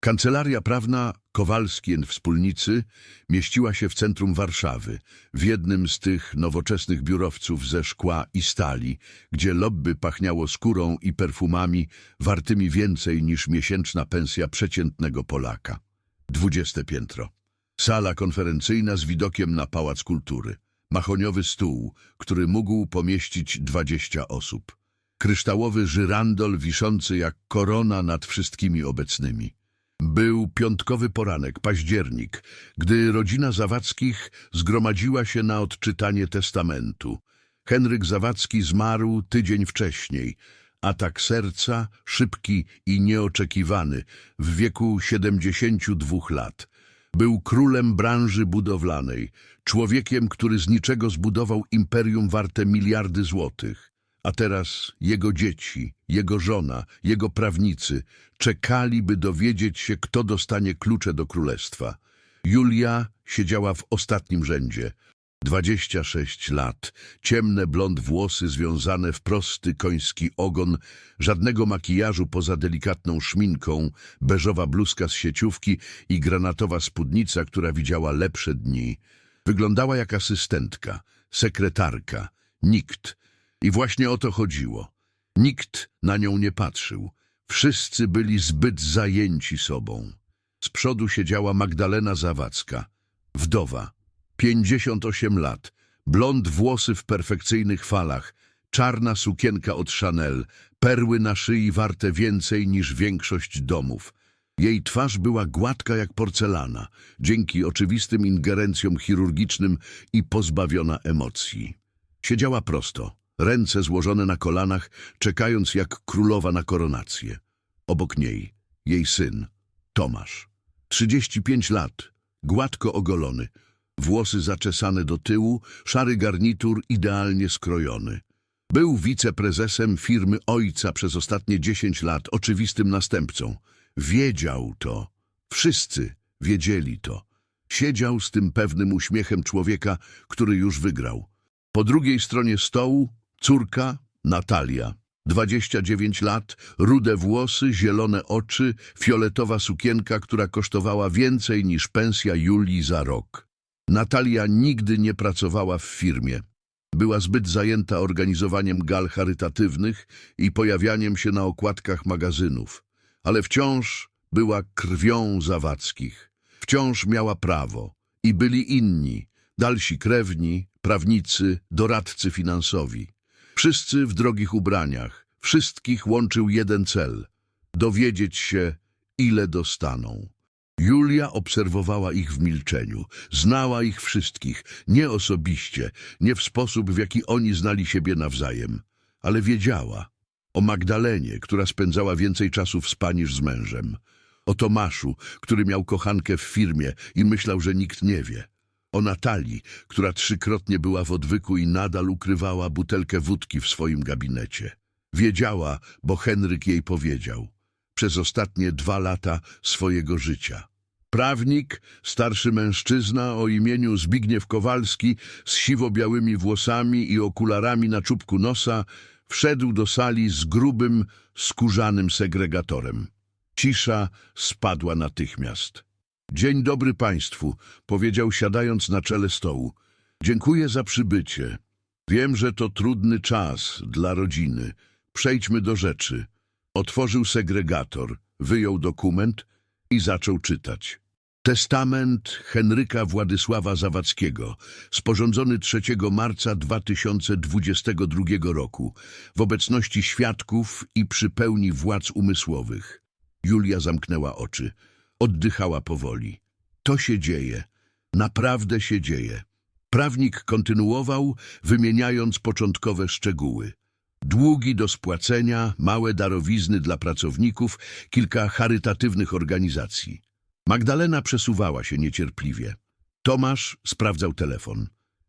Kancelaria prawna Kowalski Wspólnicy mieściła się w centrum Warszawy, w jednym z tych nowoczesnych biurowców ze szkła i stali, gdzie lobby pachniało skórą i perfumami wartymi więcej niż miesięczna pensja przeciętnego Polaka. Dwudzieste piętro. Sala konferencyjna z widokiem na Pałac Kultury. Mahoniowy stół, który mógł pomieścić dwadzieścia osób. Kryształowy żyrandol wiszący jak korona nad wszystkimi obecnymi. Był piątkowy poranek, październik, gdy rodzina Zawackich zgromadziła się na odczytanie testamentu. Henryk Zawadzki zmarł tydzień wcześniej. Atak serca, szybki i nieoczekiwany, w wieku 72 lat. Był królem branży budowlanej, człowiekiem, który z niczego zbudował imperium warte miliardy złotych. A teraz jego dzieci, jego żona, jego prawnicy czekali, by dowiedzieć się, kto dostanie klucze do królestwa. Julia siedziała w ostatnim rzędzie. Dwadzieścia sześć lat, ciemne blond włosy związane w prosty koński ogon, żadnego makijażu poza delikatną szminką, beżowa bluzka z sieciówki i granatowa spódnica, która widziała lepsze dni. Wyglądała jak asystentka, sekretarka, nikt. I właśnie o to chodziło. Nikt na nią nie patrzył. Wszyscy byli zbyt zajęci sobą. Z przodu siedziała Magdalena Zawadzka, wdowa, 58 lat, blond włosy w perfekcyjnych falach, czarna sukienka od Chanel, perły na szyi warte więcej niż większość domów. Jej twarz była gładka jak porcelana, dzięki oczywistym ingerencjom chirurgicznym i pozbawiona emocji. Siedziała prosto, ręce złożone na kolanach, czekając jak królowa na koronację. Obok niej jej syn, Tomasz. 35 lat, gładko ogolony, włosy zaczesane do tyłu, szary garnitur idealnie skrojony. Był wiceprezesem firmy ojca przez ostatnie 10 lat, oczywistym następcą. Wiedział to. Wszyscy wiedzieli to. Siedział z tym pewnym uśmiechem człowieka, który już wygrał. Po drugiej stronie stołu córka Natalia. 29 lat, rude włosy, zielone oczy, fioletowa sukienka, która kosztowała więcej niż pensja Julii za rok. Natalia nigdy nie pracowała w firmie. Była zbyt zajęta organizowaniem gal charytatywnych i pojawianiem się na okładkach magazynów. Ale wciąż była krwią Zawackich. Wciąż miała prawo. I byli inni, dalsi krewni, prawnicy, doradcy finansowi. Wszyscy w drogich ubraniach. Wszystkich łączył jeden cel – dowiedzieć się, ile dostaną. Julia obserwowała ich w milczeniu. Znała ich wszystkich, nie osobiście, nie w sposób, w jaki oni znali siebie nawzajem. Ale wiedziała o Magdalenie, która spędzała więcej czasu w spa niż z mężem. O Tomaszu, który miał kochankę w firmie i myślał, że nikt nie wie. O Natalii, która trzykrotnie była w odwyku i nadal ukrywała butelkę wódki w swoim gabinecie. Wiedziała, bo Henryk jej powiedział. Przez ostatnie dwa lata swojego życia. Prawnik, starszy mężczyzna o imieniu Zbigniew Kowalski z siwo-białymi włosami i okularami na czubku nosa wszedł do sali z grubym, skórzanym segregatorem. Cisza spadła natychmiast. Dzień dobry państwu, powiedział siadając na czele stołu. Dziękuję za przybycie. Wiem, że to trudny czas dla rodziny. Przejdźmy do rzeczy. Otworzył segregator, wyjął dokument i zaczął czytać. Testament Henryka Władysława Zawadzkiego, sporządzony 3 marca 2022 roku, w obecności świadków i przy pełni władz umysłowych. Julia zamknęła oczy. Oddychała powoli. To się dzieje. Naprawdę się dzieje. Prawnik kontynuował, wymieniając początkowe szczegóły. Długi do spłacenia, małe darowizny dla pracowników, kilka charytatywnych organizacji. Magdalena przesuwała się niecierpliwie. Tomasz sprawdzał telefon.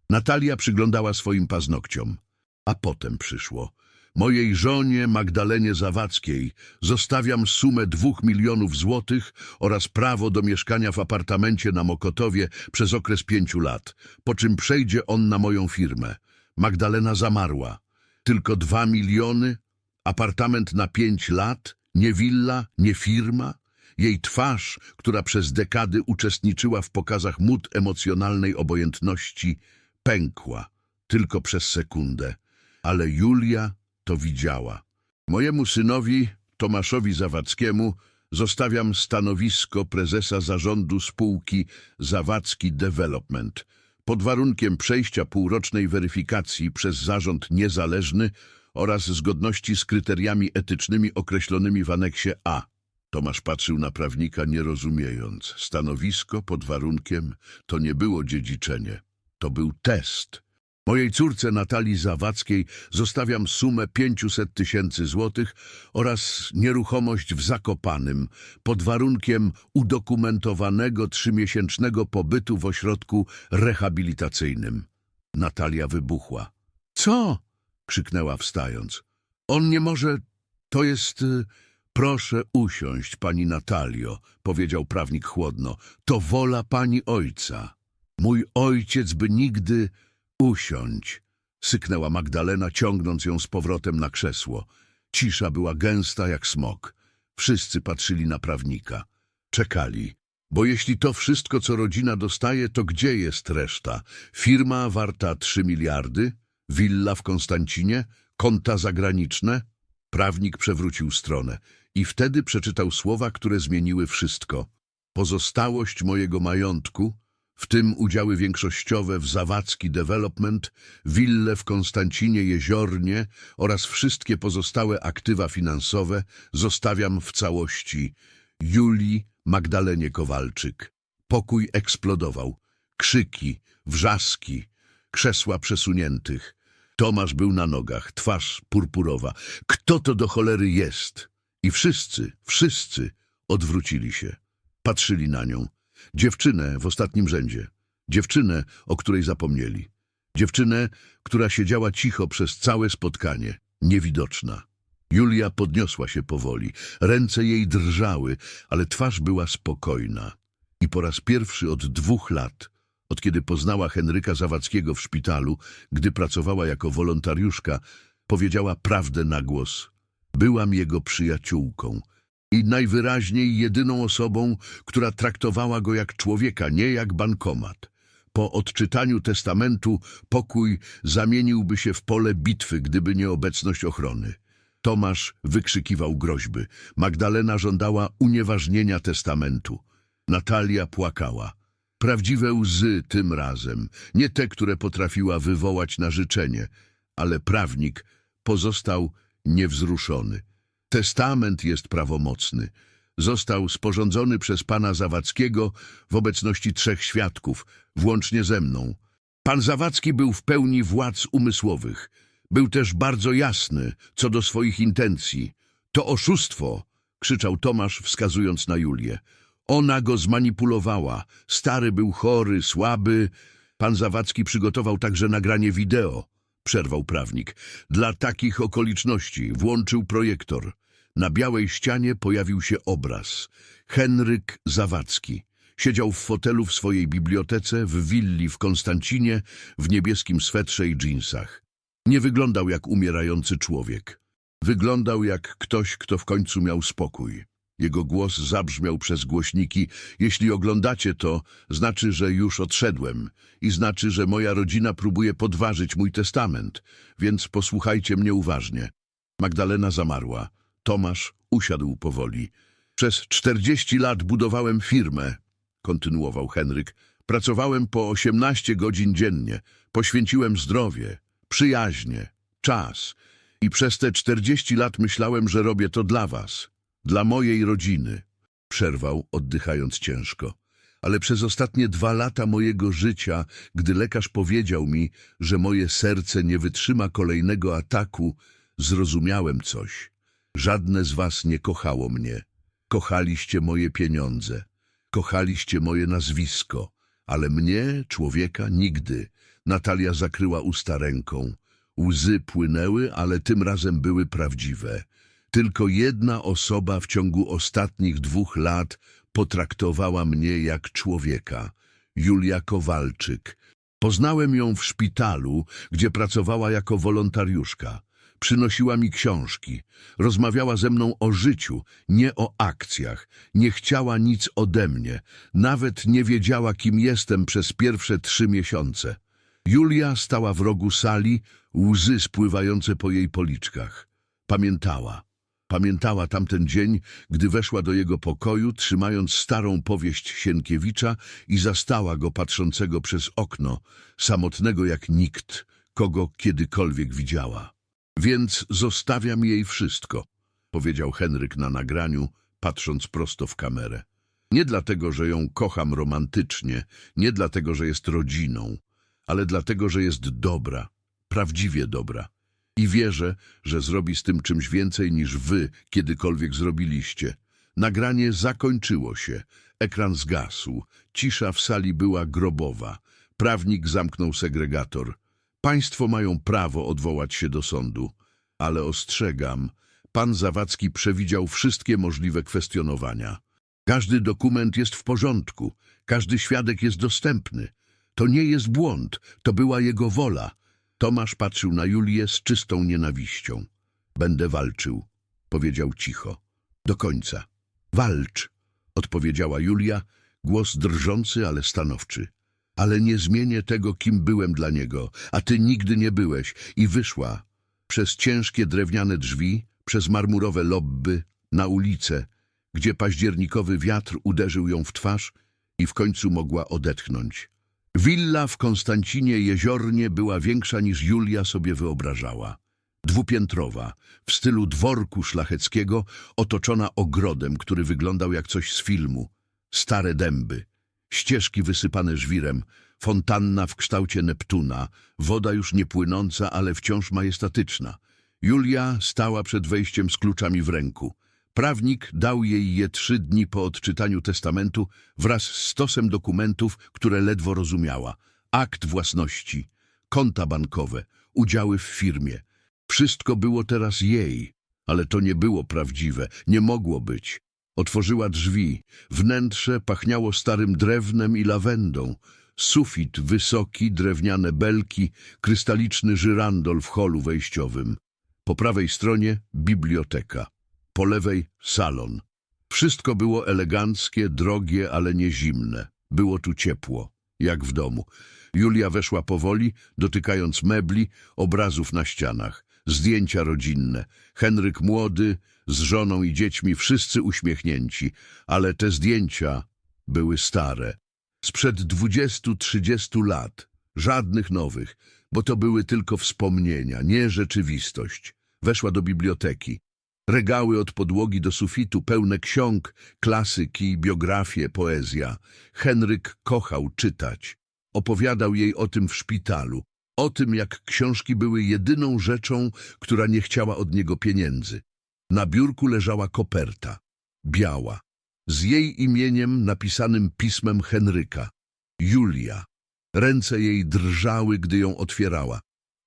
Natalia przyglądała swoim paznokciom. A potem przyszło. Mojej żonie Magdalenie Zawadzkiej zostawiam sumę dwóch milionów złotych oraz prawo do mieszkania w apartamencie na Mokotowie przez okres pięciu lat, po czym przejdzie on na moją firmę. Magdalena zamarła. Tylko dwa miliony? Apartament na pięć lat? Nie willa? Nie firma? Jej twarz, która przez dekady uczestniczyła w pokazach mód emocjonalnej obojętności, pękła tylko przez sekundę. Ale Julia to widziała. Mojemu synowi, Tomaszowi Zawadzkiemu, zostawiam stanowisko prezesa zarządu spółki Zawadzki Development. Pod warunkiem przejścia półrocznej weryfikacji przez zarząd niezależny oraz zgodności z kryteriami etycznymi określonymi w aneksie A. Tomasz patrzył na prawnika nie rozumiejąc. Stanowisko pod warunkiem to nie było dziedziczenie. To był test. Mojej córce Natalii Zawadzkiej zostawiam sumę 500 tysięcy złotych oraz nieruchomość w Zakopanym pod warunkiem udokumentowanego trzymiesięcznego pobytu w ośrodku rehabilitacyjnym. Natalia wybuchła. Co? krzyknęła wstając. On nie może... To jest... y, Proszę usiąść, pani Natalio, powiedział prawnik chłodno. To wola pani ojca. Mój ojciec by nigdy... Usiądź, syknęła Magdalena, ciągnąc ją z powrotem na krzesło. Cisza była gęsta jak smok. Wszyscy patrzyli na prawnika. Czekali. Bo jeśli to wszystko, co rodzina dostaje, to gdzie jest reszta? Firma warta trzy miliardy? Willa w Konstancinie? Konta zagraniczne? Prawnik przewrócił stronę i wtedy przeczytał słowa, które zmieniły wszystko. Pozostałość mojego majątku, w tym udziały większościowe w Zawadzki Development, wille w Konstancinie Jeziornie oraz wszystkie pozostałe aktywa finansowe zostawiam w całości Julii Magdalenie Kowalczyk. Pokój eksplodował. Krzyki, wrzaski, krzesła przesuniętych. Tomasz był na nogach, twarz purpurowa. Kto to do cholery jest? I wszyscy, wszyscy odwrócili się. Patrzyli na nią. Dziewczynę w ostatnim rzędzie. Dziewczynę, o której zapomnieli. Dziewczynę, która siedziała cicho przez całe spotkanie, niewidoczna. Julia podniosła się powoli. Ręce jej drżały, ale twarz była spokojna. I po raz pierwszy od dwóch lat, od kiedy poznała Henryka Zawadzkiego w szpitalu, gdy pracowała jako wolontariuszka, powiedziała prawdę na głos. Byłam jego przyjaciółką i najwyraźniej jedyną osobą, która traktowała go jak człowieka, nie jak bankomat. Po odczytaniu testamentu pokój zamieniłby się w pole bitwy, gdyby nie obecność ochrony. Tomasz wykrzykiwał groźby. Magdalena żądała unieważnienia testamentu. Natalia płakała. Prawdziwe łzy tym razem, nie te, które potrafiła wywołać na życzenie, ale prawnik pozostał niewzruszony. Testament jest prawomocny. Został sporządzony przez pana Zawadzkiego w obecności trzech świadków, włącznie ze mną. Pan Zawadzki był w pełni władz umysłowych. Był też bardzo jasny co do swoich intencji. To oszustwo, krzyczał Tomasz, wskazując na Julię. Ona go zmanipulowała. Stary był chory, słaby. Pan Zawadzki przygotował także nagranie wideo, przerwał prawnik. Dla takich okoliczności włączył projektor. Na białej ścianie pojawił się obraz. Henryk Zawadzki. Siedział w fotelu w swojej bibliotece w willi w Konstancinie w niebieskim swetrze i dżinsach. Nie wyglądał jak umierający człowiek. Wyglądał jak ktoś, kto w końcu miał spokój. Jego głos zabrzmiał przez głośniki. Jeśli oglądacie to, znaczy, że już odszedłem i znaczy, że moja rodzina próbuje podważyć mój testament, więc posłuchajcie mnie uważnie. Magdalena zamarła. Tomasz usiadł powoli. Przez czterdzieści lat budowałem firmę, kontynuował Henryk. Pracowałem po osiemnaście godzin dziennie. Poświęciłem zdrowie, przyjaźnie, czas. I przez te czterdzieści lat myślałem, że robię to dla was, dla mojej rodziny. Przerwał, oddychając ciężko. Ale przez ostatnie dwa lata mojego życia, gdy lekarz powiedział mi, że moje serce nie wytrzyma kolejnego ataku, zrozumiałem coś. Żadne z was nie kochało mnie. Kochaliście moje pieniądze. Kochaliście moje nazwisko. Ale mnie, człowieka, nigdy. Natalia zakryła usta ręką. Łzy płynęły, ale tym razem były prawdziwe. Tylko jedna osoba w ciągu ostatnich dwóch lat potraktowała mnie jak człowieka. Julia Kowalczyk. Poznałem ją w szpitalu, gdzie pracowała jako wolontariuszka. Przynosiła mi książki. Rozmawiała ze mną o życiu, nie o akcjach. Nie chciała nic ode mnie. Nawet nie wiedziała, kim jestem przez pierwsze trzy miesiące. Julia stała w rogu sali, łzy spływające po jej policzkach. Pamiętała. Pamiętała tamten dzień, gdy weszła do jego pokoju, trzymając starą powieść Sienkiewicza i zastała go patrzącego przez okno, samotnego jak nikt, kogo kiedykolwiek widziała. Więc zostawiam jej wszystko, powiedział Henryk na nagraniu, patrząc prosto w kamerę. Nie dlatego, że ją kocham romantycznie, nie dlatego, że jest rodziną, ale dlatego, że jest dobra, prawdziwie dobra. I wierzę, że zrobi z tym czymś więcej niż wy kiedykolwiek zrobiliście. Nagranie zakończyło się, ekran zgasł, cisza w sali była grobowa. Prawnik zamknął segregator. Państwo mają prawo odwołać się do sądu, ale ostrzegam, pan Zawadzki przewidział wszystkie możliwe kwestionowania. Każdy dokument jest w porządku, każdy świadek jest dostępny. To nie jest błąd, to była jego wola. Tomasz patrzył na Julię z czystą nienawiścią. Będę walczył, powiedział cicho. Do końca. Walcz, odpowiedziała Julia, głos drżący, ale stanowczy. Ale nie zmienię tego, kim byłem dla niego, a ty nigdy nie byłeś. I wyszła. Przez ciężkie drewniane drzwi, przez marmurowe lobby, na ulicę, gdzie październikowy wiatr uderzył ją w twarz i w końcu mogła odetchnąć. Willa w Konstancinie Jeziornie była większa niż Julia sobie wyobrażała. Dwupiętrowa, w stylu dworku szlacheckiego, otoczona ogrodem, który wyglądał jak coś z filmu. Stare dęby, ścieżki wysypane żwirem, fontanna w kształcie Neptuna, woda już nie płynąca, ale wciąż majestatyczna. Julia stała przed wejściem z kluczami w ręku. Prawnik dał jej je trzy dni po odczytaniu testamentu wraz z stosem dokumentów, które ledwo rozumiała. Akt własności, konta bankowe, udziały w firmie. Wszystko było teraz jej, ale to nie było prawdziwe, nie mogło być. Otworzyła drzwi. Wnętrze pachniało starym drewnem i lawendą. Sufit wysoki, drewniane belki, krystaliczny żyrandol w holu wejściowym. Po prawej stronie biblioteka. Po lewej salon. Wszystko było eleganckie, drogie, ale nie zimne. Było tu ciepło, jak w domu. Julia weszła powoli, dotykając mebli, obrazów na ścianach, zdjęcia rodzinne. Henryk młody, z żoną i dziećmi, wszyscy uśmiechnięci, ale te zdjęcia były stare. Sprzed dwudziestu, trzydziestu lat. Żadnych nowych, bo to były tylko wspomnienia, nie rzeczywistość. Weszła do biblioteki. Regały od podłogi do sufitu, pełne ksiąg, klasyki, biografie, poezja. Henryk kochał czytać. Opowiadał jej o tym w szpitalu. O tym, jak książki były jedyną rzeczą, która nie chciała od niego pieniędzy. Na biurku leżała koperta. Biała. Z jej imieniem napisanym pismem Henryka. Julia. Ręce jej drżały, gdy ją otwierała.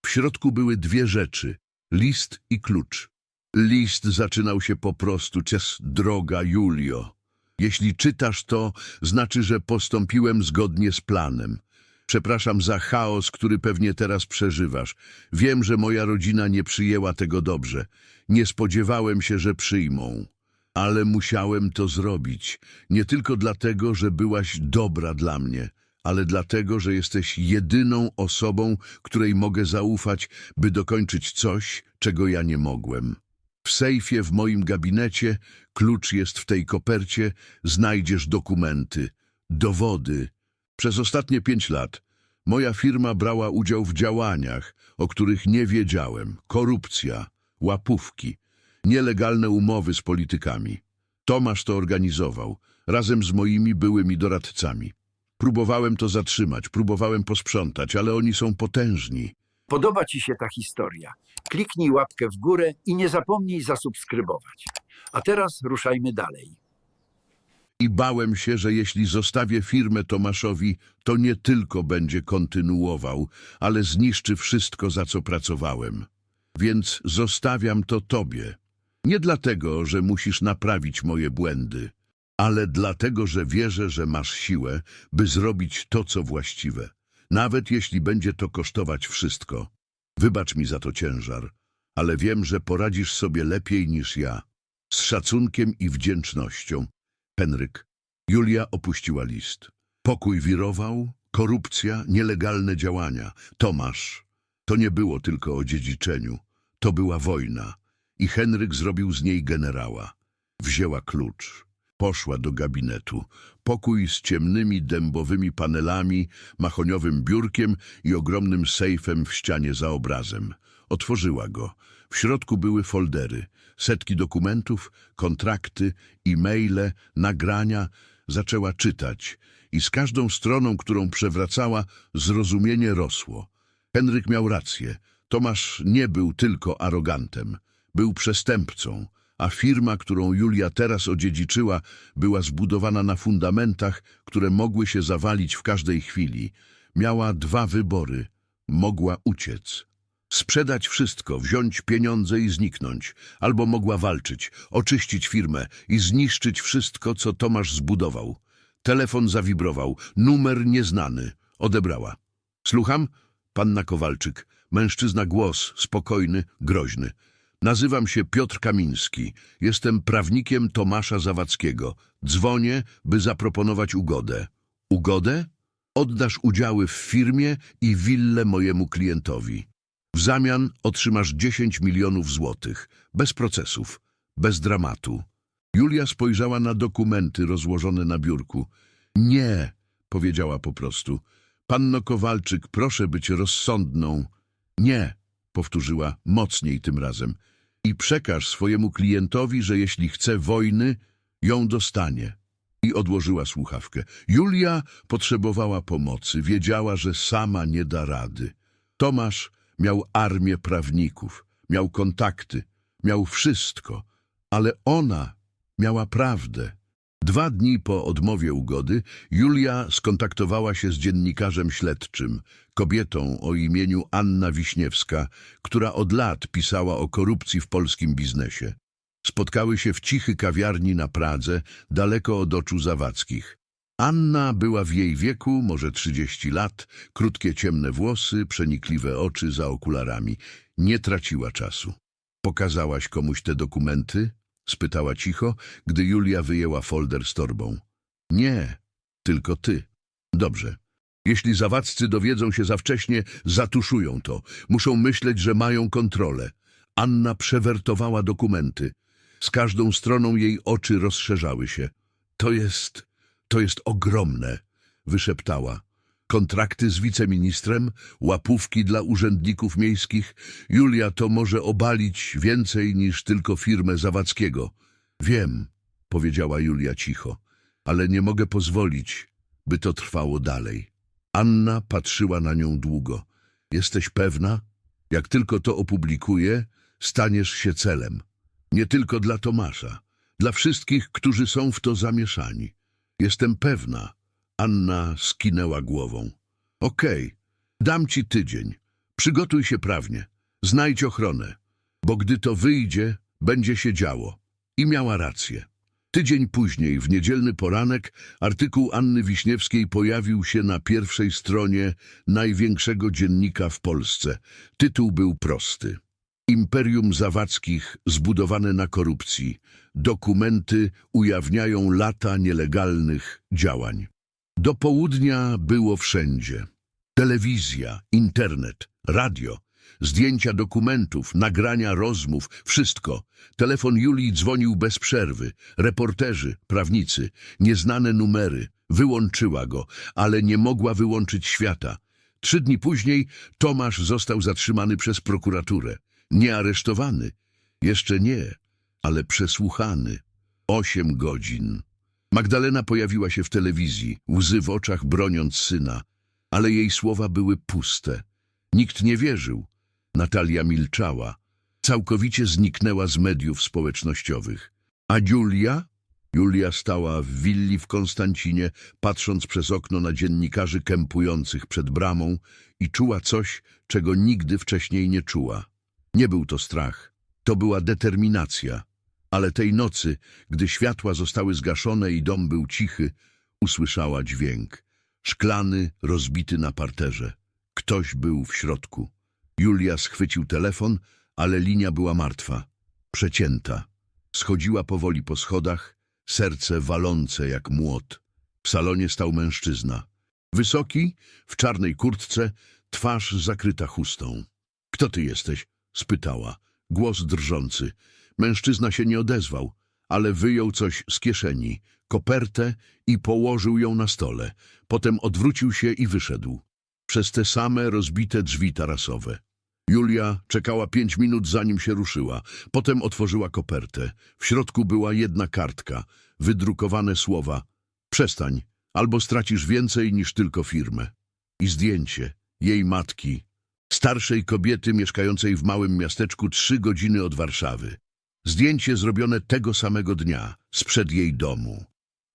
W środku były dwie rzeczy. List i klucz. List zaczynał się po prostu przez droga Julio. Jeśli czytasz to, znaczy, że postąpiłem zgodnie z planem. Przepraszam za chaos, który pewnie teraz przeżywasz. Wiem, że moja rodzina nie przyjęła tego dobrze. Nie spodziewałem się, że przyjmą. Ale musiałem to zrobić. Nie tylko dlatego, że byłaś dobra dla mnie, ale dlatego, że jesteś jedyną osobą, której mogę zaufać, by dokończyć coś, czego ja nie mogłem. W sejfie w moim gabinecie, klucz jest w tej kopercie, znajdziesz dokumenty, dowody. Przez ostatnie pięć lat moja firma brała udział w działaniach, o których nie wiedziałem. Korupcja, łapówki, nielegalne umowy z politykami. Tomasz to organizował, razem z moimi byłymi doradcami. Próbowałem to zatrzymać, próbowałem posprzątać, ale oni są potężni. Podoba Ci się ta historia? Kliknij łapkę w górę i nie zapomnij zasubskrybować. A teraz ruszajmy dalej. I bałem się, że jeśli zostawię firmę Tomaszowi, to nie tylko będzie kontynuował, ale zniszczy wszystko, za co pracowałem. Więc zostawiam to tobie. Nie dlatego, że musisz naprawić moje błędy, ale dlatego, że wierzę, że masz siłę, by zrobić to, co właściwe. Nawet jeśli będzie to kosztować wszystko. Wybacz mi za to ciężar, ale wiem, że poradzisz sobie lepiej niż ja. Z szacunkiem i wdzięcznością. Henryk. Julia opuściła list. Pokój wirował, korupcja, nielegalne działania. Tomasz. To nie było tylko o dziedziczeniu. To była wojna. I Henryk zrobił z niej generała. Wzięła klucz. Poszła do gabinetu. Pokój z ciemnymi dębowymi panelami, mahoniowym biurkiem i ogromnym sejfem w ścianie za obrazem. Otworzyła go. W środku były foldery, setki dokumentów, kontrakty, e-maile, nagrania. Zaczęła czytać i z każdą stroną, którą przewracała, zrozumienie rosło. Henryk miał rację. Tomasz nie był tylko arogantem. Był przestępcą, a firma, którą Julia teraz odziedziczyła, była zbudowana na fundamentach, które mogły się zawalić w każdej chwili. Miała dwa wybory. Mogła uciec. Sprzedać wszystko, wziąć pieniądze i zniknąć. Albo mogła walczyć, oczyścić firmę i zniszczyć wszystko, co Tomasz zbudował. Telefon zawibrował. Numer nieznany. Odebrała. Słucham? Panna Kowalczyk. Mężczyzna głos, spokojny, groźny. Nazywam się Piotr Kamiński. Jestem prawnikiem Tomasza Zawadzkiego. Dzwonię, by zaproponować ugodę. Ugodę? Oddasz udziały w firmie i willę mojemu klientowi. W zamian otrzymasz 10 milionów złotych. Bez procesów, bez dramatu. Julia spojrzała na dokumenty rozłożone na biurku. Nie, powiedziała po prostu. Panno Kowalczyk, proszę być rozsądną. Nie, powtórzyła mocniej tym razem. I przekaż swojemu klientowi, że jeśli chce wojny, ją dostanie. I odłożyła słuchawkę. Julia potrzebowała pomocy, wiedziała, że sama nie da rady. Tomasz miał armię prawników, miał kontakty, miał wszystko, ale ona miała prawdę. Dwa dni po odmowie ugody Julia skontaktowała się z dziennikarzem śledczym, kobietą o imieniu Anna Wiśniewska, która od lat pisała o korupcji w polskim biznesie. Spotkały się w cichy kawiarni na Pradze, daleko od oczu Zawackich. Anna była w jej wieku, może 30 lat, krótkie ciemne włosy, przenikliwe oczy za okularami. Nie traciła czasu. Pokazałaś komuś te dokumenty? spytała cicho, gdy Julia wyjęła folder z torbą. Nie, tylko ty. Dobrze. Jeśli zawadzcy dowiedzą się za wcześnie, zatuszują to. Muszą myśleć, że mają kontrolę. Anna przewertowała dokumenty. Z każdą stroną jej oczy rozszerzały się. To jest, to jest ogromne, wyszeptała. Kontrakty z wiceministrem, łapówki dla urzędników miejskich. Julia to może obalić więcej niż tylko firmę Zawadzkiego. Wiem, powiedziała Julia cicho, ale nie mogę pozwolić, by to trwało dalej. Anna patrzyła na nią długo. Jesteś pewna? Jak tylko to opublikuję, staniesz się celem. Nie tylko dla Tomasza, dla wszystkich, którzy są w to zamieszani. Jestem pewna. Anna skinęła głową. Okej, dam ci tydzień. Przygotuj się prawnie. Znajdź ochronę, bo gdy to wyjdzie, będzie się działo. I miała rację. Tydzień później, w niedzielny poranek, artykuł Anny Wiśniewskiej pojawił się na pierwszej stronie największego dziennika w Polsce. Tytuł był prosty. Imperium Zawackich zbudowane na korupcji. Dokumenty ujawniają lata nielegalnych działań. Do południa było wszędzie. Telewizja, internet, radio, zdjęcia dokumentów, nagrania rozmów, wszystko. Telefon Julii dzwonił bez przerwy. Reporterzy, prawnicy, nieznane numery. Wyłączyła go, ale nie mogła wyłączyć świata. Trzy dni później Tomasz został zatrzymany przez prokuraturę. Nie aresztowany. Jeszcze nie, ale przesłuchany. Osiem godzin. Magdalena pojawiła się w telewizji, łzy w oczach broniąc syna, ale jej słowa były puste. Nikt nie wierzył. Natalia milczała. Całkowicie zniknęła z mediów społecznościowych. A Julia? Julia stała w willi w Konstancinie, patrząc przez okno na dziennikarzy kępujących przed bramą i czuła coś, czego nigdy wcześniej nie czuła. Nie był to strach, to była determinacja. Ale tej nocy, gdy światła zostały zgaszone i dom był cichy, usłyszała dźwięk. Szklany, rozbity na parterze. Ktoś był w środku. Julia schwycił telefon, ale linia była martwa, przecięta. Schodziła powoli po schodach, serce walące jak młot. W salonie stał mężczyzna. Wysoki, w czarnej kurtce, twarz zakryta chustą. Kto ty jesteś? Spytała. Głos drżący. Mężczyzna się nie odezwał, ale wyjął coś z kieszeni, kopertę i położył ją na stole. Potem odwrócił się i wyszedł. Przez te same rozbite drzwi tarasowe. Julia czekała pięć minut, zanim się ruszyła. Potem otworzyła kopertę. W środku była jedna kartka, wydrukowane słowa Przestań, albo stracisz więcej niż tylko firmę. I zdjęcie jej matki, starszej kobiety mieszkającej w małym miasteczku trzy godziny od Warszawy. Zdjęcie zrobione tego samego dnia, sprzed jej domu.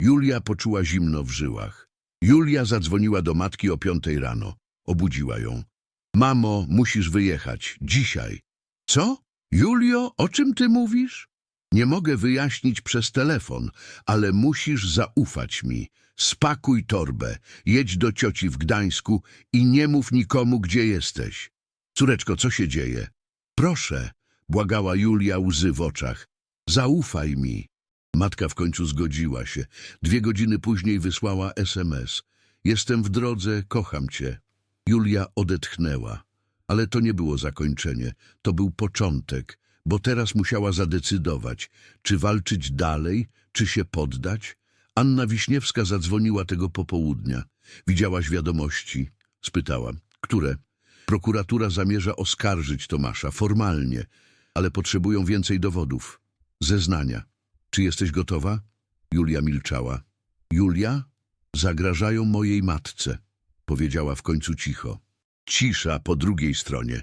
Julia poczuła zimno w żyłach. Julia zadzwoniła do matki o piątej rano. Obudziła ją. Mamo, musisz wyjechać. Dzisiaj. Co? Julio, o czym ty mówisz? Nie mogę wyjaśnić przez telefon, ale musisz zaufać mi. Spakuj torbę, jedź do cioci w Gdańsku i nie mów nikomu, gdzie jesteś. Córeczko, co się dzieje? Proszę, błagała Julia łzy w oczach. Zaufaj mi. Matka w końcu zgodziła się. Dwie godziny później wysłała SMS. Jestem w drodze, kocham cię. Julia odetchnęła. Ale to nie było zakończenie, to był początek, bo teraz musiała zadecydować, czy walczyć dalej, czy się poddać. Anna Wiśniewska zadzwoniła tego popołudnia. Widziałaś wiadomości? Spytałam. Które? Prokuratura zamierza oskarżyć Tomasza formalnie, ale potrzebują więcej dowodów. Zeznania. Czy jesteś gotowa? Julia milczała. Julia? Zagrażają mojej matce, powiedziała w końcu cicho. Cisza po drugiej stronie.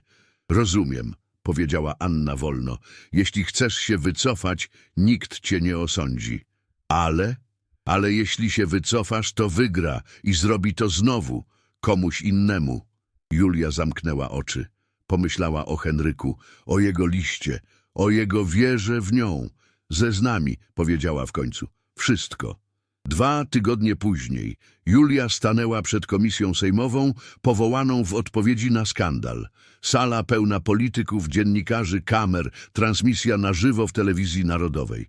Rozumiem, powiedziała Anna wolno. Jeśli chcesz się wycofać, nikt cię nie osądzi. Ale? Ale jeśli się wycofasz, to wygra i zrobi to znowu, komuś innemu. Julia zamknęła oczy. Pomyślała o Henryku, o jego liście, o jego wierze w nią. Ze znami, powiedziała w końcu. Wszystko. Dwa tygodnie później Julia stanęła przed komisją sejmową, powołaną w odpowiedzi na skandal. Sala pełna polityków, dziennikarzy, kamer, transmisja na żywo w telewizji narodowej.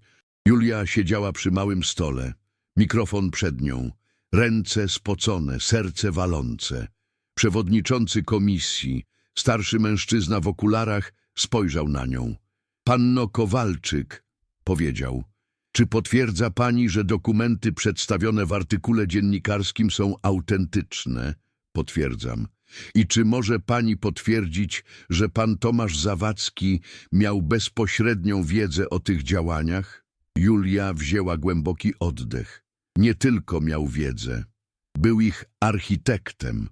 Julia siedziała przy małym stole, mikrofon przed nią, ręce spocone, serce walące. Przewodniczący komisji, starszy mężczyzna w okularach, spojrzał na nią. Panno Kowalczyk, powiedział. Czy potwierdza pani, że dokumenty przedstawione w artykule dziennikarskim są autentyczne? Potwierdzam. I czy może pani potwierdzić, że pan Tomasz Zawadzki miał bezpośrednią wiedzę o tych działaniach? Julia wzięła głęboki oddech. Nie tylko miał wiedzę. Był ich architektem.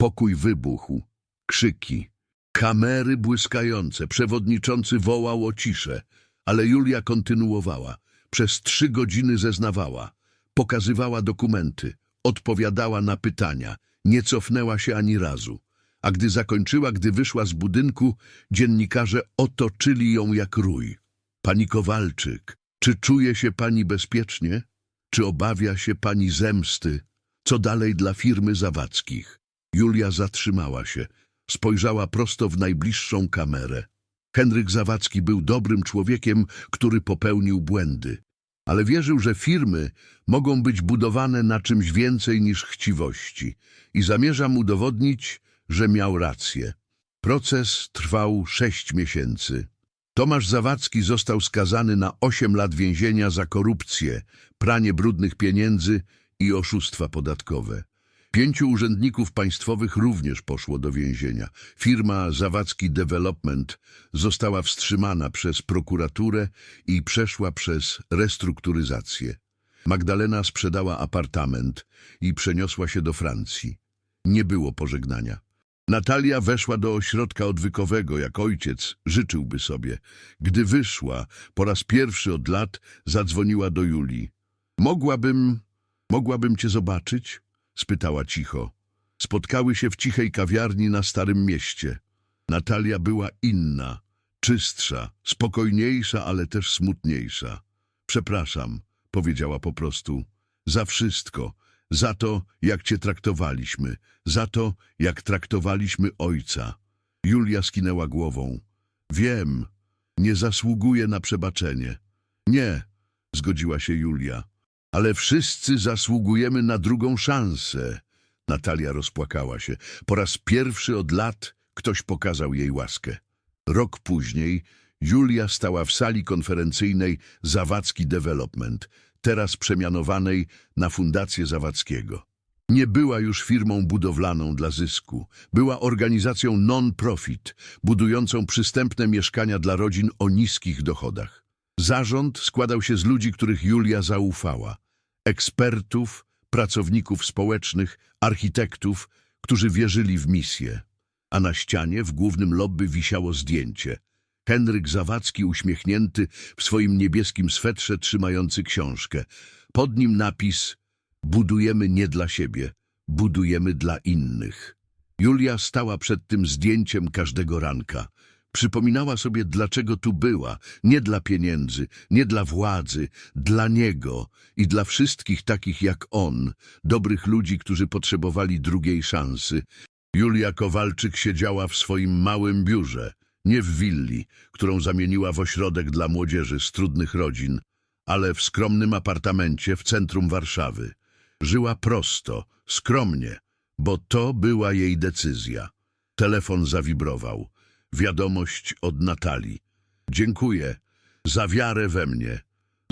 Pokój wybuchł. Krzyki. Kamery błyskające. Przewodniczący wołał o ciszę. Ale Julia kontynuowała. Przez trzy godziny zeznawała. Pokazywała dokumenty. Odpowiadała na pytania. Nie cofnęła się ani razu. A gdy zakończyła, gdy wyszła z budynku, dziennikarze otoczyli ją jak rój. Pani Kowalczyk, czy czuje się pani bezpiecznie? Czy obawia się pani zemsty? Co dalej dla firmy Zawadzkich? Julia zatrzymała się. Spojrzała prosto w najbliższą kamerę. Henryk Zawadzki był dobrym człowiekiem, który popełnił błędy, ale wierzył, że firmy mogą być budowane na czymś więcej niż chciwości i zamierzam udowodnić, że miał rację. Proces trwał sześć miesięcy. Tomasz Zawadzki został skazany na osiem lat więzienia za korupcję, pranie brudnych pieniędzy i oszustwa podatkowe. Pięciu urzędników państwowych również poszło do więzienia. Firma Zawadzki Development została wstrzymana przez prokuraturę i przeszła przez restrukturyzację. Magdalena sprzedała apartament i przeniosła się do Francji. Nie było pożegnania. Natalia weszła do ośrodka odwykowego, jak ojciec życzyłby sobie. Gdy wyszła, po raz pierwszy od lat zadzwoniła do Julii. Mogłabym, mogłabym cię zobaczyć? Spytała cicho. Spotkały się w cichej kawiarni na Starym Mieście. Natalia była inna, czystsza, spokojniejsza, ale też smutniejsza. Przepraszam, powiedziała po prostu, za wszystko, za to, jak cię traktowaliśmy, za to, jak traktowaliśmy ojca. Julia skinęła głową. Wiem, nie zasługuję na przebaczenie. Nie, zgodziła się Julia. Ale wszyscy zasługujemy na drugą szansę. Natalia rozpłakała się. Po raz pierwszy od lat ktoś pokazał jej łaskę. Rok później Julia stała w sali konferencyjnej Zawadzki Development, teraz przemianowanej na Fundację Zawadzkiego. Nie była już firmą budowlaną dla zysku. Była organizacją non-profit, budującą przystępne mieszkania dla rodzin o niskich dochodach. Zarząd składał się z ludzi, których Julia zaufała. Ekspertów, pracowników społecznych, architektów, którzy wierzyli w misję. A na ścianie w głównym lobby wisiało zdjęcie. Henryk Zawadzki uśmiechnięty w swoim niebieskim swetrze trzymający książkę. Pod nim napis Budujemy nie dla siebie, budujemy dla innych. Julia stała przed tym zdjęciem każdego ranka. Przypominała sobie, dlaczego tu była. Nie dla pieniędzy, nie dla władzy, dla niego i dla wszystkich takich jak on, dobrych ludzi, którzy potrzebowali drugiej szansy. Julia Kowalczyk siedziała w swoim małym biurze, nie w willi, którą zamieniła w ośrodek dla młodzieży z trudnych rodzin, ale w skromnym apartamencie w centrum Warszawy. Żyła prosto, skromnie, bo to była jej decyzja. Telefon zawibrował. Wiadomość od Natalii. Dziękuję za wiarę we mnie.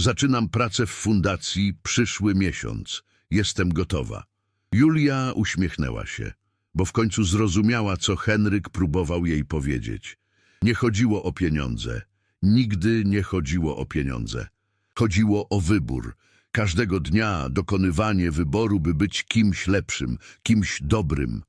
Zaczynam pracę w fundacji przyszły miesiąc. Jestem gotowa. Julia uśmiechnęła się, bo w końcu zrozumiała, co Henryk próbował jej powiedzieć. Nie chodziło o pieniądze. Nigdy nie chodziło o pieniądze. Chodziło o wybór. Każdego dnia dokonywanie wyboru, by być kimś lepszym, kimś dobrym.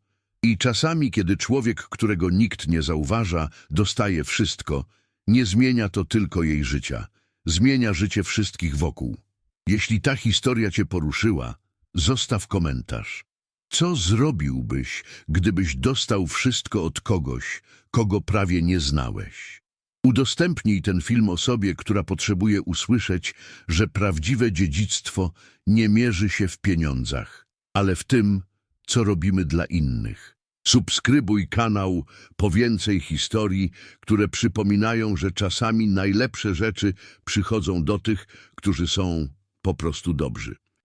I czasami, kiedy człowiek, którego nikt nie zauważa, dostaje wszystko, nie zmienia to tylko jej życia. Zmienia życie wszystkich wokół. Jeśli ta historia cię poruszyła, zostaw komentarz. Co zrobiłbyś, gdybyś dostał wszystko od kogoś, kogo prawie nie znałeś? Udostępnij ten film osobie, która potrzebuje usłyszeć, że prawdziwe dziedzictwo nie mierzy się w pieniądzach, ale w tym, co robimy dla innych. Subskrybuj kanał po więcej historii, które przypominają, że czasami najlepsze rzeczy przychodzą do tych, którzy są po prostu dobrzy.